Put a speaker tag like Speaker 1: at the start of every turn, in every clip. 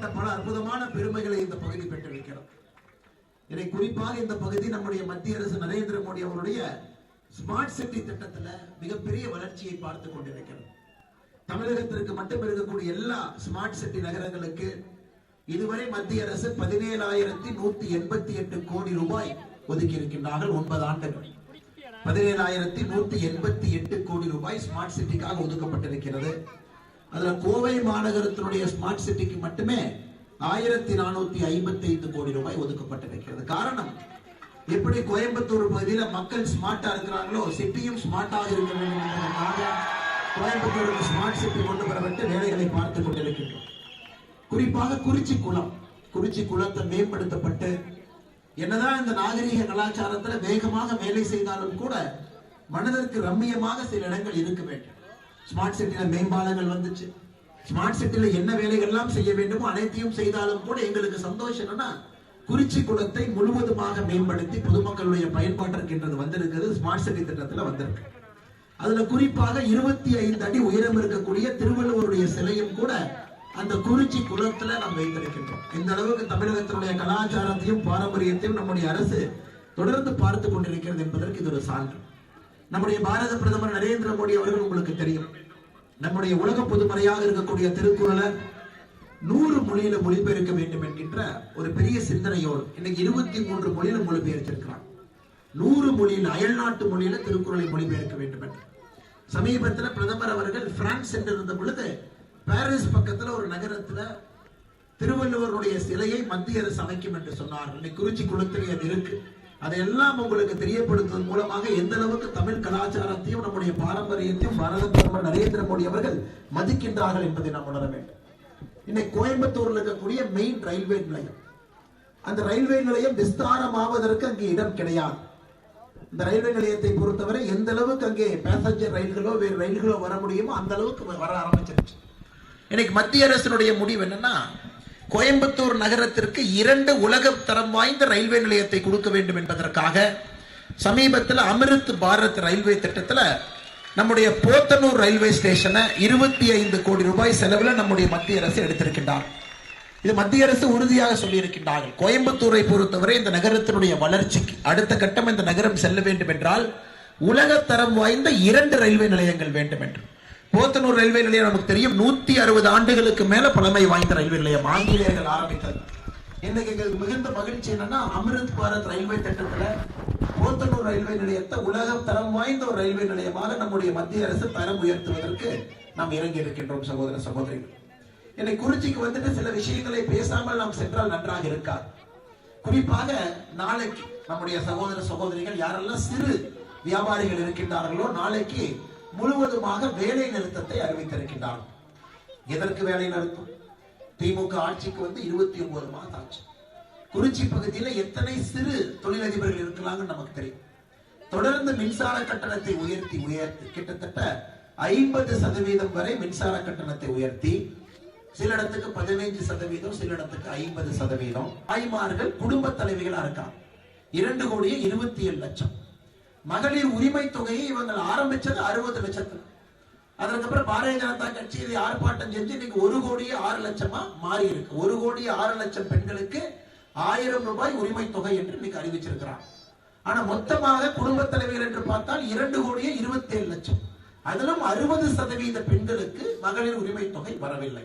Speaker 1: ஏகப்பட்ட பல அற்புதமான பெருமைகளை இந்த பகுதி பெற்றிருக்கிறது. இதை குறிப்பாக இந்த பகுதி நம்முடைய மத்திய அரசு நரேந்திர மோடி அவருடைய ஸ்மார்ட் சிட்டி திட்டத்துல மிகப்பெரிய வளர்ச்சியை பார்த்து கொண்டிருக்கிறது. தமிழகத்திற்கு மட்டும் இருக்கக்கூடிய எல்லா ஸ்மார்ட் சிட்டி நகரங்களுக்கு இதுவரை மத்திய அரசு பதினேழாயிரத்தி நூத்தி எண்பத்தி எட்டு கோடி ரூபாய் ஒதுக்கி இருக்கின்றார்கள் ஒன்பது ஆண்டுகள். பதினேழாயிரத்தி நூத்தி எண்பத்தி எட்டு கோடி ரூபாய் ஸ்மார்ட் சிட்டிக்காக ஒதுக்கப்பட்டிருக்கிறது. அதுல கோவை மாநகரத்தினுடைய ஸ்மார்ட் சிட்டிக்கு மட்டுமே ஆயிரத்தி நானூத்தி ஐம்பத்தி ஐந்து கோடி ரூபாய் ஒதுக்கப்பட்டிருக்கிறது. காரணம் எப்படி கோயம்புத்தூர் பகுதியில மக்கள் ஸ்மார்ட்டா இருக்கிறாங்களோ சிட்டியும் ஸ்மார்ட்டாக இருக்க வேண்டும் என்பதற்காக கோயம்புத்தூருக்கு ஸ்மார்ட் சிட்டி கொண்டு வரப்பட்டு வேலைகளை பார்த்துக் கொண்டிருக்கின்றோம். குறிப்பாக குறிச்சி குளம் குறிச்சி குளத்தை மேம்படுத்தப்பட்டு என்னதான் இந்த நாகரிக கலாச்சாரத்துல வேகமாக வேலை செய்தாலும் கூட மனதிற்கு ரம்மியமாக சில இடங்கள் இருக்க வேண்டும். ஸ்மார்ட் சிட்டியில மேம்பாலங்கள் வந்துச்சு. ஸ்மார்ட் சிட்டியில என்ன வேலைகள்லாம் செய்ய வேண்டுமோ அனைத்தையும் செய்தாலும் கூட எங்களுக்கு சந்தோஷம் என்னன்னா குறிச்சி குளத்தை முழுவதுமாக மேம்படுத்தி பொதுமக்களுடைய பயன்பாட்டிற்கு வந்திருக்கிறது ஸ்மார்ட் சிட்டி திட்டத்துல வந்திருக்கு. அதுல குறிப்பாக இருபத்தி ஐந்து அடி உயரம் இருக்கக்கூடிய திருவள்ளுவருடைய சிலையும் கூட அந்த குறிச்சி குளத்துல நாம் வைத்திருக்கின்றோம். இந்த அளவுக்கு தமிழகத்தினுடைய கலாச்சாரத்தையும் பாரம்பரியத்தையும் நம்முடைய அரசு தொடர்ந்து பார்த்து கொண்டிருக்கிறது என்பதற்கு இது ஒரு சான்று. நம்முடைய பாரத பிரதமர் நரேந்திர மோடி அவர்கள் உங்களுக்கு தெரியும். நம்முடைய உலக பொதுமறையாக இருக்கக்கூடிய திருக்குறளை நூறு மொழியில மொழிபெயர்க்க வேண்டும் என்கின்ற ஒரு பெரிய சிந்தனையோடு இன்னைக்கு இருபத்தி மூன்று மொழியில மொழிபெயர்த்திருக்கிறார். நூறு மொழியில் அயல்நாட்டு மொழியில திருக்குறளை மொழிபெயர்க்க வேண்டும் என்று. சமீபத்தில் பிரதமர் அவர்கள் பிரான்ஸ் சென்றிருந்த பொழுது பாரிஸ் பக்கத்துல ஒரு நகரத்துல திருவள்ளுவருடைய சிலையை மத்திய அரசு அமைக்கும் என்று சொன்னார். இன்னைக்கு குறிச்சி குளத்தில் அது இருக்கு. அதையெல்லாம் உங்களுக்கு தெரியப்படுத்துவதன் மூலமாக எந்த அளவுக்கு தமிழ் கலாச்சாரத்தையும் நம்முடைய பாரம்பரியத்தையும் பாரத பிரதமர் நரேந்திர மோடி அவர்கள் மதிக்கின்றார்கள் என்பதை நாம் உணர வேண்டும். இன்னைக்கு கோயம்புத்தூர்ல இருக்கக்கூடிய மெயின் ரயில்வே நிலையம். அந்த ரயில்வே நிலையம் விஸ்தாரமாவதற்கு அங்கே இடம் கிடையாது. இந்த ரயில்வே நிலையத்தை பொறுத்தவரை எந்த அளவுக்கு அங்கே பேசஞ்சர் ரயில்களோ வேறு ரயில்களோ வர முடியுமோ அந்த அளவுக்கு வர ஆரம்பிச்சிருச்சு. இன்னைக்கு மத்திய அரசினுடைய முடிவு என்னன்னா கோயம்புத்தூர் நகரத்திற்கு இரண்டு உலக தரம் வாய்ந்த ரயில்வே நிலையத்தை கொடுக்க வேண்டும் என்பதற்காக சமீபத்தில் அமிர்த் பாரத் ரயில்வே திட்டத்தில் நம்முடைய போத்தனூர் ரயில்வே ஸ்டேஷனை இருபத்தி ஐந்து கோடி ரூபாய் செலவில் நம்முடைய மத்திய அரசு எடுத்திருக்கின்றார். இது மத்திய அரசு உறுதியாக சொல்லியிருக்கின்றார்கள். கோயம்புத்தூரை பொறுத்தவரை இந்த நகரத்தினுடைய வளர்ச்சிக்கு அடுத்த கட்டம் இந்த நகரம் செல்ல வேண்டும் என்றால் உலக தரம் வாய்ந்த இரண்டு ரயில்வே நிலையங்கள் வேண்டும் என்று. போத்தனூர் ரயில்வே நிலையம் நமக்கு தெரியும். நூத்தி அறுபது ஆண்டுகளுக்கு மேல பழமை வாய்ந்த ரயில்வே நிலையம். ஆங்கிலேயர்கள் ஆரம்பித்தது. இன்னைக்கு எங்களுக்கு மிகுந்த மகிழ்ச்சி என்னன்னா அமிர்த் பாரத் ரயில்வே திட்டத்துல போத்தனூர் ரயில்வே நிலையத்தை உலக தரம் வாய்ந்த ஒரு ரயில்வே நிலையமாக நம்முடைய மத்திய அரசு தரம் உயர்த்துவதற்கு நாம் இறங்கி இருக்கின்றோம் சகோதர சகோதரிகள். என்னை குறிச்சிக்கு வந்துட்டு சில விஷயங்களை பேசாமல் நாம் சென்றால் நன்றாக இருக்காது. குறிப்பாக நாளைக்கு நம்முடைய சகோதர சகோதரிகள் யாரெல்லாம் சிறு வியாபாரிகள் இருக்கின்றார்களோ நாளைக்கு முழுவதுமாக வேலை நிறுத்தத்தை அறிவித்திருக்கின்றார் எதற்கு வேலை நிறுத்தம்? திமுக ஆட்சிக்கு வந்து இருபத்தி ஒன்பது மாதம் ஆச்சு. குறிச்சி பகுதியில் எத்தனை சிறு தொழிலதிபர்கள் இருக்கலாங்கன்னு நமக்கு தெரியும். தொடர்ந்து மின்சார கட்டணத்தை உயர்த்தி உயர்த்தி கிட்டத்தட்ட ஐம்பது சதவீதம் வரை மின்சார கட்டணத்தை உயர்த்தி சில இடத்துக்கு பதினைஞ்சு சதவீதம் சில இடத்துக்கு ஐம்பது சதவீதம். தாய்மார்கள் குடும்ப தலைவிகளா இருக்காங்க. இரண்டு கோடியே இருபத்தி ஏழு லட்சம். மகளிர் உரிமை தொகையை இவங்கள் ஆரம்பிச்சது அறுபது லட்சத்துல. அதற்கப்புறம் பாரதிய ஜனதா கட்சி இதை ஆர்ப்பாட்டம் செஞ்சு இன்னைக்கு ஒரு கோடியே ஆறு லட்சமா மாறி இருக்கு ஒரு கோடியே ஆறு லட்சம் பெண்களுக்கு ஆயிரம் ரூபாய் உரிமை தொகை என்று இன்னைக்கு அறிவிச்சிருக்கிறான் ஆனா மொத்தமாக குடும்ப தலைவிகள் என்று பார்த்தால் இரண்டு கோடியே இருபத்தி ஏழு லட்சம். அதிலும் அறுபது சதவீத பெண்களுக்கு மகளிர் உரிமை தொகை வரவில்லை.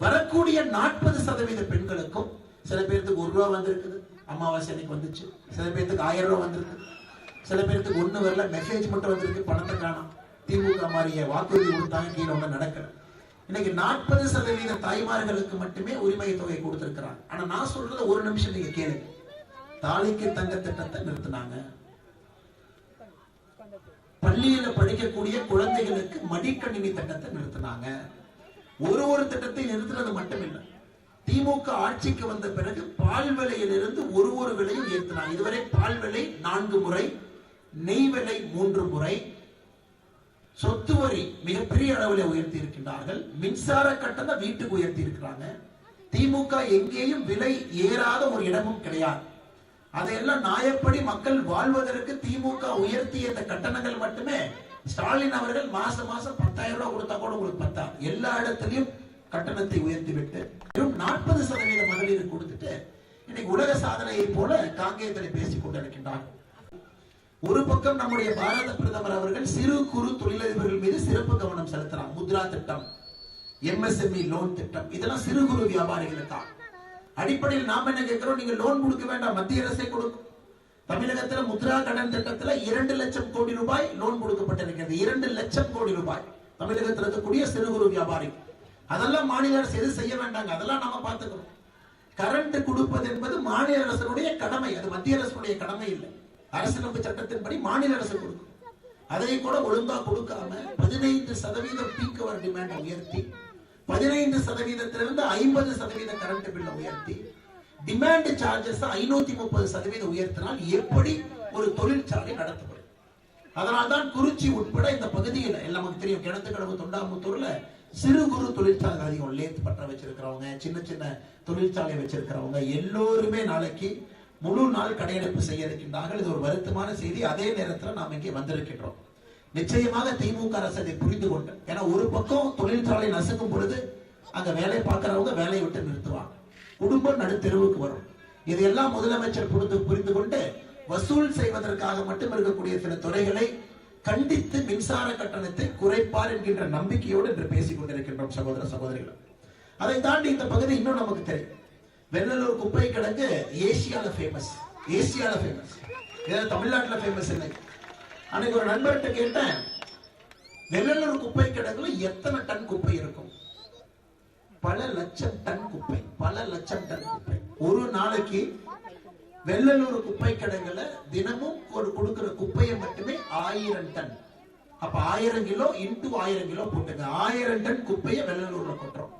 Speaker 1: வரக்கூடிய நாற்பது சதவீத பெண்களுக்கும் சில பேருக்கு ஒரு ரூபா வந்திருக்குது. அமாவாசை அன்னைக்கு வந்துச்சு. சில பேருக்கு ஆயிரம் ரூபாய் வந்திருக்கு சில பேருக்கு ஒண்ணு வரல மெசேஜ் மட்டும் வந்திருக்கு பணத்தை காணும். திமுக மாதிரிய வாக்குறுதி கொடுத்தாங்க கீழே ஒண்ணு நடக்கல. இன்னைக்கு நாற்பது சதவீத தாய்மார்களுக்கு மட்டுமே உரிமை தொகை கொடுத்திருக்கிறாங்க. ஆனா நான் சொல்றது ஒரு நிமிஷம் நீங்க கேளுங்க. தாலிக்கு தங்க திட்டத்தை நிறுத்தினாங்க. பள்ளியில படிக்கக்கூடிய குழந்தைகளுக்கு மடிக்கணினி திட்டத்தை நிறுத்தினாங்க. ஒரு ஒரு திட்டத்தை நிறுத்தினது மட்டுமில்லை. திமுக ஆட்சிக்கு வந்த பிறகு பால் விலையிலிருந்து ஒரு ஒரு விலையும் உயர்த்தினாங்க இதுவரை பால் விலை நான்கு முறை நெய் விலை மூன்று முறை சொத்து வரி மிகப்பெரிய அளவில் உயர்த்தி இருக்கின்றார்கள் மின்சார கட்டணம் வீட்டுக்கு உயர்த்தி இருக்கிறாங்க திமுக எங்கேயும் விலை ஏறாத ஒரு இடமும் கிடையாது. அதையெல்லாம் நியாயப்படி மக்கள் வாழ்வதற்கு திமுக உயர்த்திய இந்த கட்டணங்கள் மட்டுமே ஸ்டாலின் அவர்கள் மாசம் மாசம் பத்தாயிரம் ரூபாய் கொடுத்தா கூட உங்களுக்கு பத்தா எல்லா இடத்திலையும் கட்டணத்தை உயர்த்தி விட்டு வெறும் நாற்பது சாதனையை போல காங்கேயத்தில் பேசிக் கொண்டிருக்கின்றார்கள். ஒரு பக்கம் நம்முடைய பாரத பிரதமர் அவர்கள் சிறு குறு தொழிலதிபர்கள் மீது சிறப்பு கவனம் செலுத்தலாம். முத்ரா திட்டம் எம்எஸ்எம்இ லோன் திட்டம் இதெல்லாம் சிறு குறு வியாபாரிகளுக்காக. அடிப்படையில் நாம என்ன கேட்கிறோம்? நீங்க லோன் கொடுக்க வேண்டாம் மத்திய அரசே கொடுக்கும். தமிழகத்துல முத்ரா கடன் திட்டத்துல இரண்டு லட்சம் கோடி ரூபாய் லோன் கொடுக்கப்பட்டிருக்கிறது. இரண்டு லட்சம் கோடி ரூபாய். தமிழகத்தில் இருக்கக்கூடிய சிறு குறு வியாபாரி அதெல்லாம் மாநில அரசு எது செய்ய வேண்டாங்க. அதெல்லாம் நாம பார்த்துக்கிறோம் கரண்ட் கொடுப்பது என்பது மாநில அரசனுடைய கடமை. அது மத்திய அரசுடைய கடமை இல்லை. அரசமைப்பு சட்டத்தின்படி மாநில அரசு கொடுக்கும். அதை கூட ஒழுங்கா கொடுக்காம பதினைந்து சதவீதம் பீக் அவர் டிமாண்ட் உயர்த்தி பதினைந்து சதவீதத்திலிருந்து ஐம்பது சதவீத கரண்ட் பில்ல உயர்த்தி டிமாண்ட் சார்ஜஸ் ஐநூத்தி முப்பது சதவீதம் உயர்த்தினால் எப்படி ஒரு தொழிற்சாலை நடத்தப்படும்? அதனால்தான் குறிச்சி உட்பட இந்த பகுதியில் எல்லாம் நமக்கு தெரியும் கிணத்துக்கடவு தொண்டாமுத்தூர்ல சிறு குறு தொழிற்சாலை அதிகம் லேத் பற்ற வச்சிருக்கிறவங்க சின்ன சின்ன தொழிற்சாலை வச்சிருக்கிறவங்க எல்லோருமே நாளைக்கு முழு நாள் கடையடைப்பு செய்ய இருக்கின்றார்கள் இது ஒரு வருத்தமான செய்தி. அதே நேரத்தில் நாம் இங்கே வந்திருக்கின்றோம். நிச்சயமாக திமுக அரசு அதை புரிந்து கொண்டு ஏன்னா ஒரு பக்கம் தொழிற்சாலை நசுக்கும் பொழுது அங்க வேலை பார்க்கிறவங்க வேலையை விட்டு நிறுத்துவாங்க. குடும்பம் நடுத்தெருவுக்கு வரும். இதையெல்லாம் முதலமைச்சர் புரிந்து புரிந்து கொண்டு வசூல் செய்வதற்காக மட்டும் இருக்கக்கூடிய சில துறைகளை கண்டித்து மின்சார கட்டணத்தை குறைப்பார் என்கின்ற நம்பிக்கையோடு இன்று பேசிக் கொண்டிருக்கின்றோம் சகோதர சகோதரிகள். அதை தாண்டி இந்த பகுதி இன்னும் நமக்கு தெரியும். வெள்ளலூர் குப்பை கிடங்கு ஏசியால ஃபேமஸ் ஏசியால ஃபேமஸ் இதில் தமிழ்நாட்டில் ஃபேமஸ் இல்லை. அன்னைக்கு ஒரு நண்பர்கிட்ட கேட்டேன் வெள்ளலூர் குப்பை கிடங்குல எத்தனை டன் குப்பை இருக்கும்? பல லட்சம் டன் குப்பை பல லட்சம் டன் குப்பை. ஒரு நாளைக்கு வெள்ளலூர் குப்பை கிடங்குல தினமும் ஒரு கொடுக்கிற குப்பையை மட்டுமே ஆயிரம் டன். அப்ப ஆயிரம் கிலோ இன்டூ ஆயிரம் கிலோ போட்டுங்க. ஆயிரம் டன் குப்பையை வெள்ளலூர்ல கொட்டுறோம்.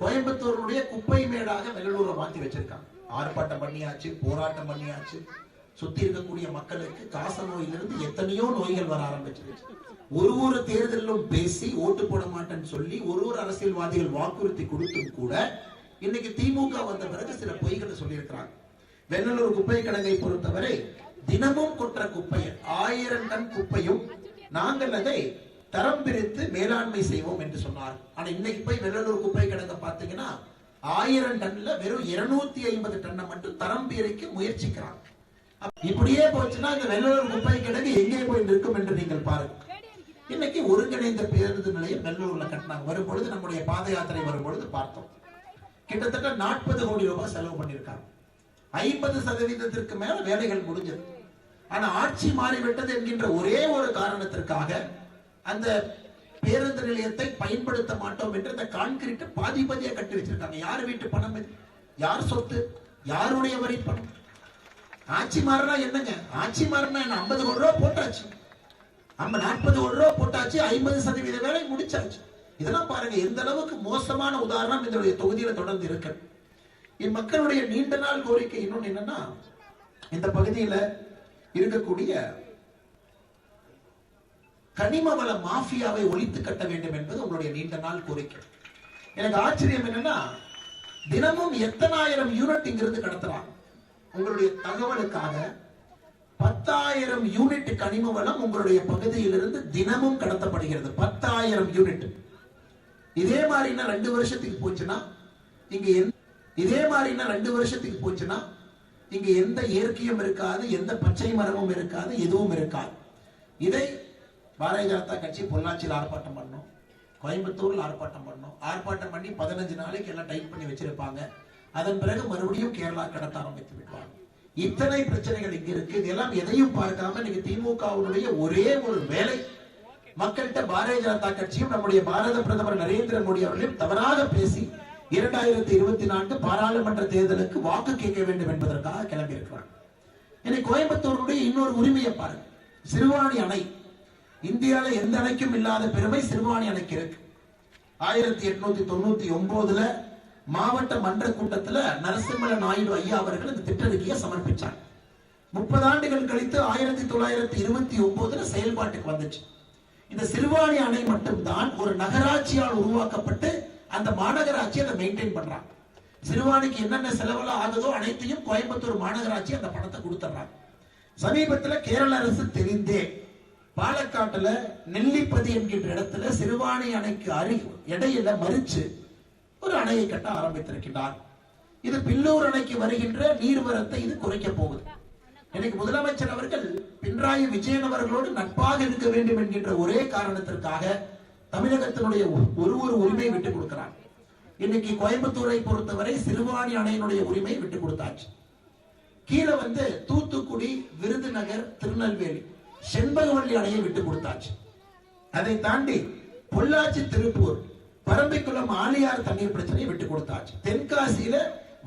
Speaker 1: கோயம்புத்தூருடைய குப்பை மேடாக வெள்ளலூரை மாத்தி வச்சிருக்காங்க. ஆர்ப்பாட்டம் பண்ணியாச்சு போராட்டம் பண்ணியாச்சு. சுத்தி இருக்கக்கூடிய மக்களுக்கு காச நோயிலிருந்து எத்தனையோ நோய்கள் வர ஆரம்பிச்சிருச்சு. ஒரு ஒரு தேர்தலிலும் பேசி ஓட்டு போட மாட்டேன்னு சொல்லி ஒரு ஒரு அரசியல்வாதிகள் வாக்குறுதி கொடுத்தும் கூட இன்னைக்கு திமுக வந்த பிறகு சில பொய்களை சொல்லியிருக்கிறாங்க. வெள்ளலூர் குப்பை கிடங்கை பொறுத்தவரை தினமும் கொற்ற குப்பை ஆயிரம் டன் குப்பையும் நாங்கள் அதை தரம் பிரித்து மேலாண்மை செய்வோம் என்று சொன்னார். ஆனா இன்னைக்கு போய் வெள்ளலூர் குப்பை கிடங்க பாத்தீங்கன்னா ஆயிரம் டன்ல வெறும் இருநூத்தி ஐம்பது டன்னை மட்டும் தரம் பிரிக்க முயற்சிக்கிறாங்க. இப்படியே போச்சுன்னா இந்த வெள்ளலூர் குப்பை கிடங்கு எங்கே போய் நிற்கும் என்று நீங்கள் பாருங்க இன்னைக்கு ஒருங்கிணைந்த பேருந்து நிலையம் வெள்ளலூர்ல கட்டினாங்க. வரும்பொழுது நம்முடைய பாத யாத்திரை வரும்பொழுது பார்த்தோம். கிட்டத்தட்ட நாற்பது கோடி ரூபாய் செலவு பண்ணியிருக்காங்க. ஐம்பது சதவீதத்திற்கு மேல வேலைகள் முடிஞ்சது. ஆனா ஆட்சி மாறிவிட்டது என்கின்ற ஒரே ஒரு காரணத்திற்காக அந்த பேருந்து நிலையத்தை பயன்படுத்த மாட்டோம் என்று அந்த கான்கிரீட் பாதி பாதியா கட்டி வச்சிருக்காங்க. யார் வீட்டு பணம் இது? யார் சொத்து? யாருடைய வரி பணம்? ஆட்சி மாறினா என்னங்க? ஆட்சி மாறினா என்ன? ஐம்பது கோடி ரூபா போட்டாச்சு. நம்ம நாற்பது கோடி ரூபா போட்டாச்சு. ஐம்பது சதவீத வேலை முடிச்சாச்சு. இதெல்லாம் பாருங்க எந்த அளவுக்கு மோசமான உதாரணம் இதனுடைய தொகுதியில தொடர்ந்து இருக்கு. இம்மக்களுடைய நீண்ட நாள் கோரிக்கை இன்னொன்று என்னன்னா இந்த பகுதியில இருக்கக்கூடிய கனிம வள மாஃபியாவை ஒழித்து கட்ட வேண்டும் என்பது உங்களுடைய நீண்ட நாள் கோரிக்கை. எனக்கு ஆச்சரியம் என்னன்னா தினமும் எத்தனாயிரம் யூனிட் இங்கிருந்து கடத்துறாங்க. உங்களுடைய தகவலுக்காக பத்தாயிரம் யூனிட் கனிம வளம் உங்களுடைய பகுதியிலிருந்து தினமும் கடத்தப்படுகிறது. பத்தாயிரம் யூனிட். இதே மாதிரினா ரெண்டு வருஷத்துக்கு போச்சுன்னா இங்க இதே மாதிரினா ரெண்டு வருஷத்துக்கு போச்சுன்னா இங்க எந்த இயற்கையும் இருக்காது எந்த பச்சை மரமும் இருக்காது எதுவும் இருக்காது. இதை பாரதிய ஜனதா கட்சி பொள்ளாச்சியில் ஆர்ப்பாட்டம் பண்ணோம். கோயம்புத்தூரில் ஆர்ப்பாட்டம் பண்ணோம். ஆர்ப்பாட்டம் பண்ணி பதினஞ்சு நாளைக்கு எல்லாம் டைப் பண்ணி வச்சிருப்பாங்க. அதன் பிறகு மறுபடியும் கேரளா கடத்த ஆரம்பித்து விடுவாங்க இத்தனை பிரச்சனைகள் இங்க இருக்கு. இதெல்லாம் எதையும் பார்க்காம இன்னைக்கு திமுகவுடைய ஒரே ஒரு வேலை. மக்கள்கிட்ட பாரதிய ஜனதா கட்சியும் நம்முடைய பாரத பிரதமர் நரேந்திர மோடி அவர்களையும் தவறாக பேசி இரண்டாயிரத்தி இருபத்தி நான்கு பாராளுமன்ற தேர்தலுக்கு வாக்கு கேட்க வேண்டும் என்பதற்காக கிளம்பி இருக்கிறாங்க இன்னைக்கு கோயம்புத்தூருடைய இன்னொரு உரிமையை பாருங்க. சிறுவாணி அணை. இந்தியால எந்த அணைக்கும் இல்லாத பெருமை சிறுவாணி அணைக்கு இருக்கு. ஆயிரத்தி எட்நூத்தி தொண்ணூத்தி ஒன்பதுல மாவட்ட மன்ற கூட்டத்துல நரசிம்மல நாயுடு ஐயா அவர்கள் இந்த திட்டறிக்கையை சமர்ப்பிச்சாங்க. முப்பது ஆண்டுகள் கழித்து ஆயிரத்தி தொள்ளாயிரத்தி இருபத்தி ஒன்பதுல செயல்பாட்டுக்கு வந்துச்சு. இந்த சிறுவாணி அணை மட்டும்தான் ஒரு நகராட்சியால் உருவாக்கப்பட்டு அந்த மாநகராட்சி அதை மெயின்டைன் பண்றாங்க. சிறுவாணிக்கு என்னென்ன செலவெல்லாம் ஆகுதோ அனைத்தையும் கோயம்புத்தூர் மாநகராட்சி அந்த பணத்தை கொடுத்துட்றாங்க. சமீபத்துல கேரள அரசு தெரிந்தே பாலக்காட்டுல நெல்லிப்பதி என்கின்ற இடத்துல சிறுவாணி அணைக்கு அருகில் இடையில மறிச்சு ஒரு அணையை கட்ட ஆரம்பித்திருக்கின்றார். இது பில்லூர் அணைக்கு வருகின்ற நீர்வரத்தை இது குறைக்க போகுது. இன்னைக்கு முதலமைச்சர் அவர்கள் பினராயி விஜயன் அவர்களோடு நட்பாக இருக்க வேண்டும் என்கின்ற ஒரே காரணத்திற்காக தமிழகத்தினுடைய ஒரு ஒரு உரிமையை விட்டுக் கொடுக்கிறார். இன்னைக்கு கோயம்புத்தூரை பொறுத்தவரை சிறுவாணி அணையினுடைய உரிமையை விட்டுக் கொடுத்தாச்சு. கீழே வந்து தூத்துக்குடி விருதுநகர் திருநெல்வேலி. செண்பகவல்லி அணையை விட்டு கொடுத்தாச்சு. அதை தாண்டி பொள்ளாச்சி திருப்பூர் பரம்பிக்குளம் ஆலியார் தண்ணீர் பிரச்சனையை விட்டு கொடுத்தாச்சு. தென்காசியில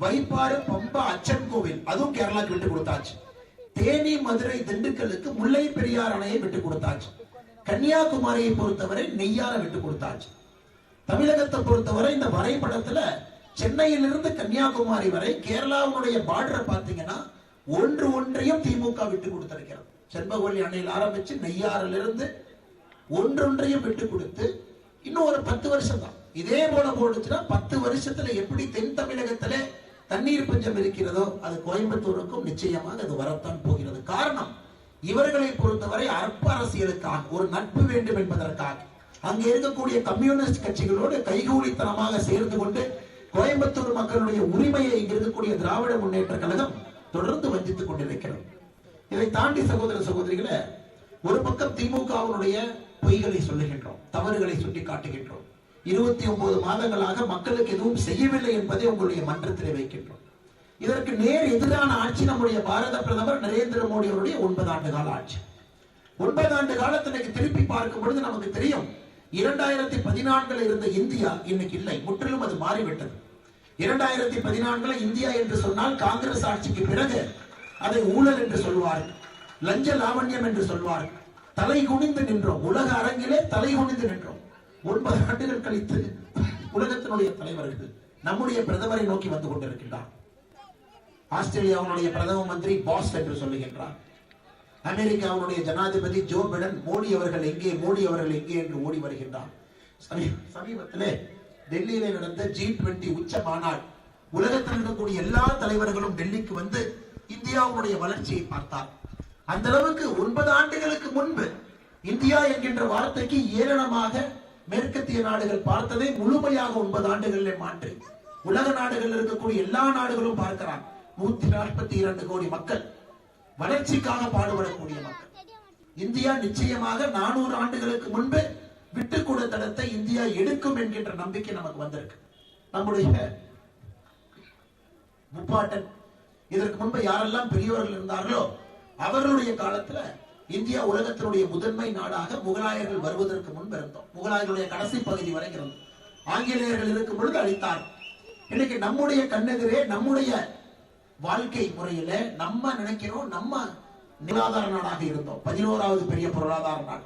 Speaker 1: வைப்பாறு பம்பா அச்சன் கோவில் அதுவும் கேரளாக்கு விட்டு கொடுத்தாச்சு. தேனி மதுரை திண்டுக்கலுக்கு முல்லை பெரியார் அணையை விட்டு கொடுத்தாச்சு. கன்னியாகுமரியை பொறுத்தவரை நெய்யார விட்டு கொடுத்தாச்சு. தமிழகத்தை பொறுத்தவரை இந்த வரைபடத்துல சென்னையிலிருந்து கன்னியாகுமரி வரை கேரளாவுடைய பார்டரை பார்த்தீங்கன்னா ஒன்று ஒன்றையும் திமுக விட்டு கொடுத்திருக்கிறது. செண்பகவல்லி அணையில் ஆரம்பிச்சு நெய்யாறிலிருந்து ஒன்றொன்றையும் விட்டு கொடுத்து இன்னும் ஒரு பத்து வருஷம் தான் இதே போல போடுச்சுன்னா பத்து வருஷத்துல எப்படி தென் தமிழகத்திலே தண்ணீர் பஞ்சம் இருக்கிறதோ அது கோயம்புத்தூருக்கும் நிச்சயமாக அது வரத்தான் போகிறது. காரணம் இவர்களை பொறுத்தவரை அற்ப அரசியலுக்காக ஒரு நட்பு வேண்டும் என்பதற்காக. அங்கே இருக்கக்கூடிய கம்யூனிஸ்ட் கட்சிகளோடு கைகூலித்தனமாக சேர்ந்து கொண்டு கோயம்புத்தூர் மக்களுடைய உரிமையை இங்க இருக்கக்கூடிய திராவிட முன்னேற்ற கழகம் தொடர்ந்து வஞ்சித்துக் கொண்டிருக்கிறது. இதை தாண்டி சகோதர சகோதரிகளை ஒரு பக்கம் திமுகவினுடைய பொய்களை சொல்லுகின்றோம் தவறுகளை சுட்டி காட்டுகின்றோம் இருபத்தி ஒன்பது மாதங்களாக மக்களுக்கு எதுவும் செய்யவில்லை என்பதை உங்களுடைய மன்றத்திலே வைக்கின்றோம். இதற்கு நேர் எதிரான ஆட்சி நம்முடைய பாரத பிரதமர் நரேந்திர மோடி அவருடைய ஒன்பது ஆண்டு கால ஆட்சி. ஒன்பது ஆண்டு காலத்திற்கு திருப்பி பார்க்கும் பொழுது நமக்கு தெரியும் இரண்டாயிரத்தி பதினான்குல இருந்த இந்தியா இன்னைக்கு இல்லை முற்றிலும் அது மாறிவிட்டது. இரண்டாயிரத்தி பதினான்குல இந்தியா என்று சொன்னால் காங்கிரஸ் ஆட்சிக்கு பிறகு அதை ஊழல் என்று சொல்வார்கள் லஞ்ச லாவண்யம் என்று சொல்வார்கள் தலை குனிந்து நின்றோம். உலக அரங்கிலே தலை குனிந்து நின்றோம். ஒன்பது ஆண்டுகள் கழித்து உலகத்தினுடைய தலைவர்கள் நம்முடைய பிரதமரை நோக்கி வந்து கொண்டிருக்கின்றார். ஆஸ்திரேலியாவுடைய பிரதம மந்திரி பாஸ் என்று சொல்லுகின்றார். அமெரிக்காவுடைய ஜனாதிபதி ஜோ பிடன் மோடி அவர்கள் எங்கே மோடி அவர்கள் எங்கே என்று ஓடி வருகின்றார். சமீபத்திலே டெல்லியிலே நடந்த ஜி டுவெண்டி உச்ச மாநாடு. உலகத்தில் இருக்கக்கூடிய எல்லா தலைவர்களும் டெல்லிக்கு வந்து இந்தியாவுடைய வளர்ச்சியை பார்த்தார் அந்த அளவுக்கு ஒன்பது ஆண்டுகளுக்கு முன்பு இந்தியா என்கின்ற வார்த்தைக்கு ஏளனமாக மேற்கத்திய நாடுகள் பார்த்ததை முழுமையாக ஒன்பது ஆண்டுகளில் மாற்றி உலக நாடுகளில் இருக்கக்கூடிய எல்லா நாடுகளும் பார்க்கிறார். நூத்தி நாற்பத்தி இரண்டு கோடி மக்கள் வளர்ச்சிக்காக பாடுபடக்கூடிய மக்கள். இந்தியா நிச்சயமாக நானூறு ஆண்டுகளுக்கு முன்பு விட்டு கொடுத்த இடத்தை இந்தியா எடுக்கும் என்கின்ற நம்பிக்கை நமக்கு வந்திருக்கு. நம்முடைய முப்பாட்டன் இதற்கு முன்பு யாரெல்லாம் பெரியவர்கள் இருந்தார்களோ அவர்களுடைய காலத்துல இந்தியா உலகத்தினுடைய முதன்மை நாடாக முகலாயர்கள் வருவதற்கு முன்பு இருந்தோம். முகலாயர்களுடைய கடைசி பகுதி வரை இருந்தோம். ஆங்கிலேயர்கள் இருக்கும் பொழுது அழித்தார். இன்னைக்கு நம்முடைய கண்ணெதிரே நம்முடைய வாழ்க்கை முறையில நம்ம நினைக்கிறோம் நம்ம பொருளாதார நாடாக இருந்தோம். பதினோராவது பெரிய பொருளாதார நாடு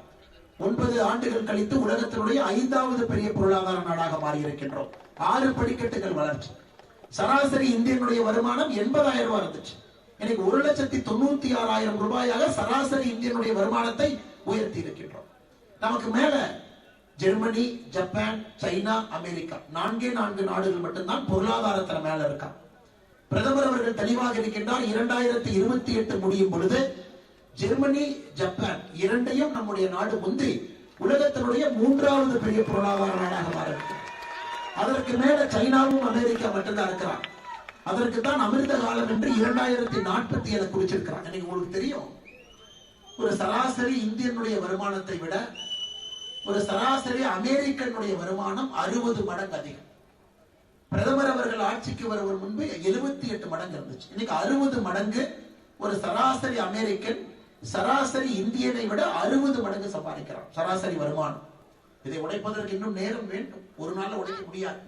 Speaker 1: ஒன்பது ஆண்டுகள் கழித்து உலகத்தினுடைய ஐந்தாவது பெரிய பொருளாதார நாடாக மாறி இருக்கின்றோம் ஆறு படிக்கட்டுகள் வளர்ச்சி. சராசரி இந்தியனுடைய வருமானம் எண்பதாயிரம் ரூபாய் இருந்துச்சு. இன்னைக்கு ஒரு லட்சத்தி தொண்ணூத்தி ஆறாயிரம் ரூபாயாக சராசரி இந்தியனுடைய வருமானத்தை உயர்த்தி இருக்கின்றோம். நமக்கு மேல ஜெர்மனி ஜப்பான் சைனா அமெரிக்கா நான்கே நான்கு நாடுகள் மட்டும்தான் பொருளாதாரத்துல மேல இருக்கா. பிரதமர் அவர்கள் தெளிவாக இருக்கின்றார் இரண்டாயிரத்தி இருபத்தி எட்டு முடியும் பொழுது ஜெர்மனி ஜப்பான் இரண்டையும் நம்முடைய நாடு முந்தி உலகத்தினுடைய மூன்றாவது பெரிய பொருளாதார நாடாக மாற அதற்கு மேல சைனாவும் அமெரிக்கா மட்டும்தான் இருக்கிறான் அதற்கு தான் அமிர்த காலம் என்று இரண்டாயிரத்தி நாற்பத்தி ஏழு குறிச்சிருக்கிறான் உங்களுக்கு தெரியும். ஒரு சராசரி இந்தியனுடைய வருமானத்தை விட ஒரு சராசரி அமெரிக்கனுடைய வருமானம் அறுபது மடங்கு அதிகம். பிரதமர் அவர்கள் ஆட்சிக்கு வருவர் முன்பு எழுபத்தி எட்டு மடங்கு இருந்துச்சு. இன்னைக்கு அறுபது மடங்கு ஒரு சராசரி அமெரிக்கன் சராசரி இந்தியனை விட அறுபது மடங்கு சம்பாதிக்கிறான். சராசரி வருமானம். இதை உடைப்பதற்கு இன்னும் நேரம் வேண்டும். ஒரு நாள்ல உடைக்க முடியாது.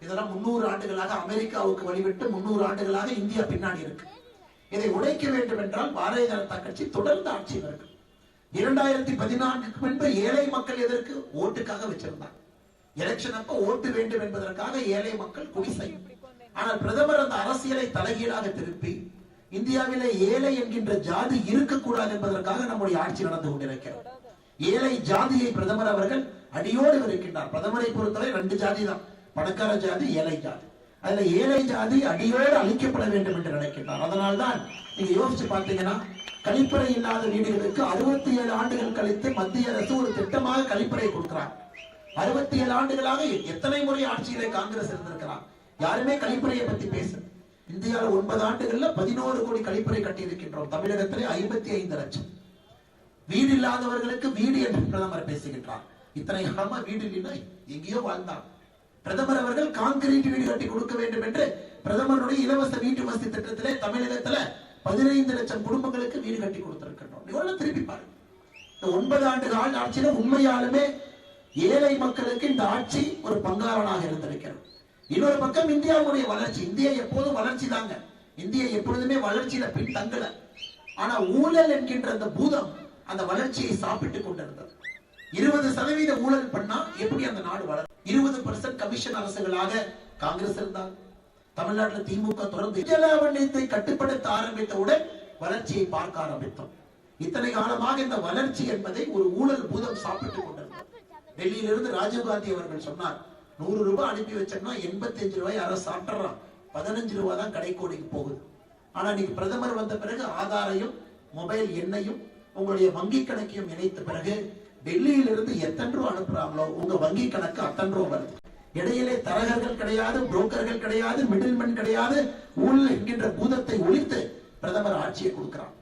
Speaker 1: இதெல்லாம் முன்னூறு ஆண்டுகளாக அமெரிக்காவுக்கு வழிவிட்டு முன்னூறு ஆண்டுகளாக இந்தியா பின்னாடி இருக்கு. இதை உடைக்க வேண்டும் என்றால் பாரதிய ஜனதா கட்சி தொடர்ந்து ஆட்சி வருகிறது இரண்டாயிரத்தி பதினான்குக்கு முன்பு ஏழை மக்கள் எதற்கு? ஓட்டுக்காக வச்சிருந்தாங்க. எலெக்ஷன் அப்ப ஓட்டு வேண்டும் என்பதற்காக ஏழை மக்கள் குடிசை ஆனால் பிரதமர் அந்த அரசியலை தலைகீழாக திருப்பி இந்தியாவிலே ஏழை என்கின்ற ஜாதி இருக்கக்கூடாது என்பதற்காக நம்முடைய ஆட்சி நடந்து கொண்டிருக்கிறது. ஏழை ஜாதியை பிரதமர் அவர்கள் அடியோடு இருக்கின்றார். பிரதமரை பொறுத்தவரை ரெண்டு ஜாதி தான். பணக்கார ஜாதி ஏழை ஜாதி. அதுல ஏழை ஜாதி அடியோடு அழிக்கப்பட வேண்டும் என்று நினைக்கின்றார். அதனால்தான் நீங்க யோசிச்சு பார்த்தீங்கன்னா கழிப்பறை இல்லாத வீடுகளுக்கு அறுபத்தி ஏழு ஆண்டுகள் கழித்து மத்திய அரசு ஒரு திட்டமாக கழிப்பறை கொடுக்கிறார். அறுபத்தி ஏழு ஆண்டுகளாக எத்தனை முறை ஆட்சியிலே காங்கிரஸ் இருந்திருக்கிறார்? யாருமே கழிப்பறையை பத்தி பேச இந்தியாவில் ஒன்பது ஆண்டுகள்ல பதினோரு கோடி கழிப்பறை கட்டி இருக்கின்றோம் தமிழகத்திலே ஐம்பத்தி ஐந்து லட்சம். வீடு இல்லாதவர்களுக்கு வீடு என்று பிரதமர் பேசுகின்றார். இத்தனை காலமா வீடு இல்லைன்னா எங்கேயோ வாழ்ந்தான். பிரதமர் அவர்கள் கான்கிரீட் வீடு கட்டி கொடுக்க வேண்டும் என்று பிரதமருடைய இலவச வீட்டு வசதி திட்டத்திலே தமிழகத்துல பதினைந்து லட்சம் குடும்பங்களுக்கு வீடு கட்டி கொடுத்திருக்கின்றோம். எவ்வளவு திருப்பி பாருங்க. இந்த ஒன்பது ஆண்டு கால ஆட்சியில உண்மையாலுமே ஏழை மக்களுக்கு இந்த ஆட்சி ஒரு பங்காளனாக இருந்திருக்கிறது. இன்னொரு பக்கம் இந்தியாவுடைய வளர்ச்சி இந்தியா எப்போதும் வளர்ச்சி தாங்க. இந்தியா எப்பொழுதுமே வளர்ச்சியில பின் தங்கல ஆனா ஊழல் என்கின்ற அந்த பூதம் அந்த வளர்ச்சியை சாப்பிட்டுக் கொண்டிருந்தது. இருபது சதவீத ஊழல் பண்ணா எப்படி அந்த நாடு வளரும்? இருபது பர்சன்ட் கமிஷன் அரசுகளாக காங்கிரஸ் இருந்தால் தமிழ்நாட்டில் திமுக தொடர்ந்து ஜலாவண்யத்தை கட்டுப்படுத்த ஆரம்பித்தவுடன் வளர்ச்சியை பார்க்க ஆரம்பித்தோம். இத்தனை காலமாக இந்த வளர்ச்சி என்பதை ஒரு ஊழல் பூதம் சாப்பிட்டுக் கொண்டிருந்தது டெல்லியிலிருந்து ராஜீவ்காந்தி அவர்கள் சொன்னார் நூறு ரூபாய் அனுப்பி வச்சோம்னா எண்பத்தி அஞ்சு ரூபாய் அரசு சாப்பிட்றான் பதினஞ்சு ரூபாய் தான் கடைக்கோடிக்கு போகுது. ஆனா நீங்க பிரதமர் வந்த பிறகு ஆதாரையும் மொபைல் எண்ணையும் உங்களுடைய வங்கி கணக்கையும் இணைத்த பிறகு டெல்லியில இருந்து எத்தனை ரூபா அனுப்புறாங்களோ உங்க வங்கி கணக்கு அத்தனை ரூபா வருது. இடையிலே தரகர்கள் கிடையாது புரோக்கர்கள் கிடையாது மிடில்மேன் கிடையாது. ஊழல் என்கின்ற பூதத்தை ஒழித்து பிரதமர் ஆட்சியை கொடுக்கிறான்